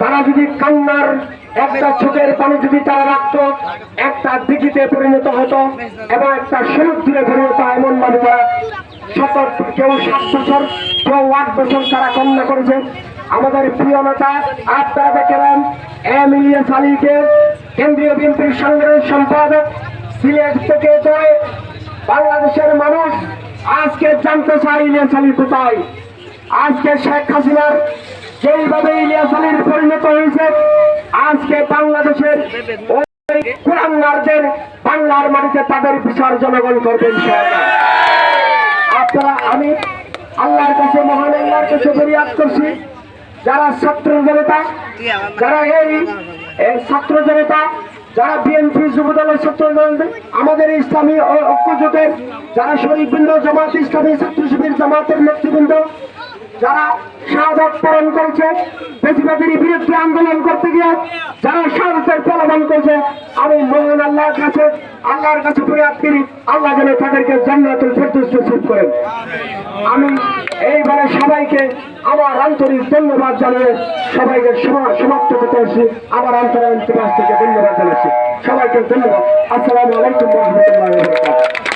তারা যদি কান্নার, একটা চোখের পানি যদি তারা রাখতো, একটা দিঘিতে পরিণত হতো এবং একটা সমুদ্রে পরিণত এমন মানুষরা সতর কেউ সাত বছর, কেউ আট বছর তারা কান্না করেছে। আমাদের প্রিয় নেতা, আপনারা দেখেন এম ইলিয়াস আলীকে কেন্দ্রীয় বিএনপির সংগ্রামের সম্পাদক, সিলেট থেকে জয়, বাংলাদেশের মানুষ, আজকে জানতে চায় ইলিয়াস আলী কোথায়? আজকে শেখ হাসিনার যেইভাবে ইলিয়াস আলীর পরিণত হয়েছে, আজকে বাংলাদেশের বাংলার মাটিতে তাদের বিচার জনগণ করবে ইনশাআল্লাহ। আপনারা, আমি আল্লাহর কাছে, মহান আল্লাহর কাছে ফরিয়াদ করছি, যারা ছাত্র জনতা, যারা এই ছাত্র জনতা, যারা বিএনপি যুবদলের ছাত্র আমাদের ইসলামী ও- ঐক্য জোটের যারা শরীফবৃন্দ জামাত ইসলামী ছাত্র শিবির জামাতের নেতৃবৃন্দ যারা শাহাদত পালন করেছে, বেশিবাদের বিরুদ্ধে আন্দোলন করতে গিয়ে, যারা শাহাদতের পালন করেছে, আমি মহান আল্লাহর কাছে আল্লাহর কাছে ফরিয়াদ করি আল্লাহ যেন তাদেরকে জান্নাতুল ফেরদৌস নসিব করেন। আমি এইবারে সবাইকে আমার আন্তরিক ধন্যবাদ জানিয়ে সবাইকে সমাপ্ত করতে আসছি আমার আন্তরিক থেকে ধন্যবাদ জানাচ্ছি। সবাইকে ধন্যবাদ। আসসালামু আলাইকুম রহমতুল্লাহ